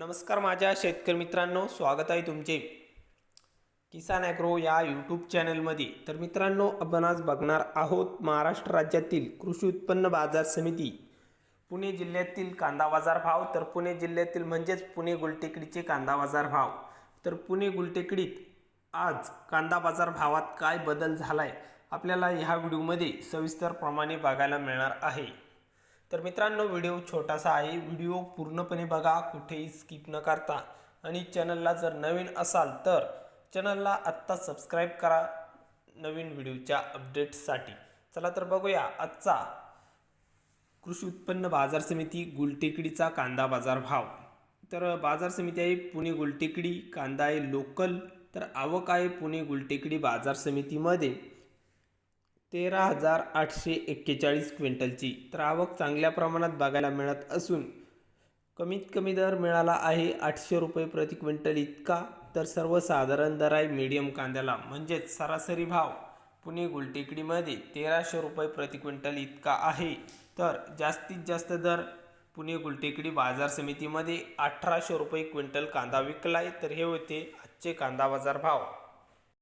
नमस्कार माझ्या शेतकरी मित्रांनो स्वागत आहे तुमचे. किसान ॲग्रो या यूट्यूब चॅनलमध्ये. तर मित्रांनो आपण आज बघणार आहोत महाराष्ट्र राज्यातील कृषी उत्पन्न बाजार समिती. पुणे जिल्ह्यातील कांदा बाजार भाव तर पुणे जिल्ह्यातील म्हणजेच पुणे गुलटेकडीचे कांदा बाजार भाव. तर पुणे गुलटेकडीत आज कांदा बाजार भावात काय बदल झाला आहे आपल्याला ह्या व्हिडिओमध्ये सविस्तरप्रमाणे बघायला मिळणार आहे. तर मित्रांनो व्हिडिओ छोटासा आहे. व्हिडिओ पूर्णपणे बघा कुठेही स्किप न करता. आणि चॅनलला जर नवीन असाल तर चॅनलला आत्ता सबस्क्राईब करा नवीन व्हिडिओच्या अपडेट्ससाठी. चला तर बघूया आजचा कृषी उत्पन्न बाजार समिती गुलटेकडीचा कांदा बाजार भाव तर बाजार समिती आहे पुणे गुलटेकडी कांदा आहे लोकल. तर आवक आहे पुणे गुलटेकडी बाजार समितीमध्ये. तेरा हजार आठशे एक्केचाळीस क्विंटलची तर आवक चांगल्या प्रमाणात बघायला मिळत असून कमीत कमी दर मिळाला आहे आठशे रुपये प्रति क्विंटल इतका. तर सर्वसाधारण दर आहे मीडियम कांद्याला म्हणजेच सरासरी भाव पुणे गुलटेकडीमध्ये तेराशे रुपये प्रति क्विंटल इतका आहे. तर जास्तीत जास्त दर पुणे गुलटेकडी बाजार समितीमध्ये अठराशे रुपये क्विंटल कांदा विकलाय. तर हे होते आजचे कांदा बाजार भाव.